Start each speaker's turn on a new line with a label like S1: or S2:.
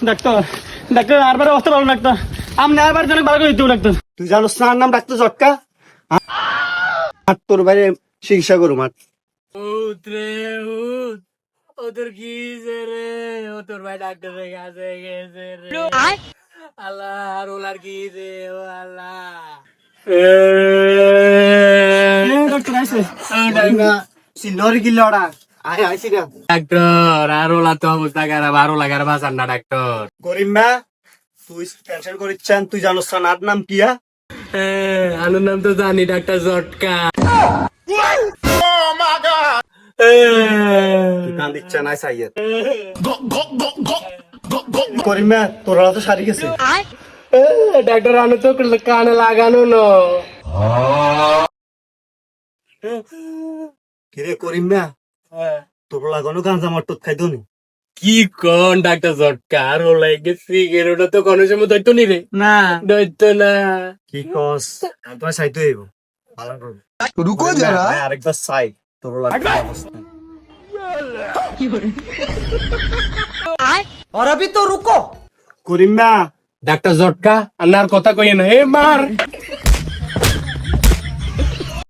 S1: Doctor doctor আরবার অবস্থা ভালো doctor আপনি আরবার জন্য ভালো করে দিতে ডাক্তার
S2: তুই জানোস না নাম ডাক্তার জটকা হাট তোর বাইরে চিকিৎসা করু মাঠ
S3: উত উত ও তোর কি রে ও তোর ভাই ডাক্তারের কাছে গেছে রে আল্লাহ আর ওলার কি হইছে ও আল্লাহ
S1: ডাক্তার
S2: কি লড়া আয় আইসি না
S3: ডাক্তার আর ওলা তো অবস্থা খারাপ আর ওলা খারাপ আসান না ডাক্তার।
S2: গরিম্বা তুই টেনশন করিচ্ছেন তুই জানোস না আর নাম কিয়া
S3: আনুর নাম তো জানি ডাক্তার জটকা।
S2: কান দিচ্ছে না তোর তো সারি গেছে।
S3: ডাক্তার আনু তো কানে লাগানো ন।
S2: কিরে করিম্বা তোর লাগানো গাঞ্জা মারত খাইতো নি
S3: কি কোন ডাক্তার জটকা আর ওলা গেছি ওটা তো কোনো সময় ধরতো নি রে
S1: না
S3: ধরতো না
S2: কি কস আমি তোমার সাইতে হইব ভালো করবো
S4: रुको जरा
S2: ভাই, আরেকবার সাই তোর লাগবে অবস্থা
S4: और अभी तो रुको
S2: করিম্বা
S3: ডাক্তার জটকা আর কথা কইয়ে না এ মার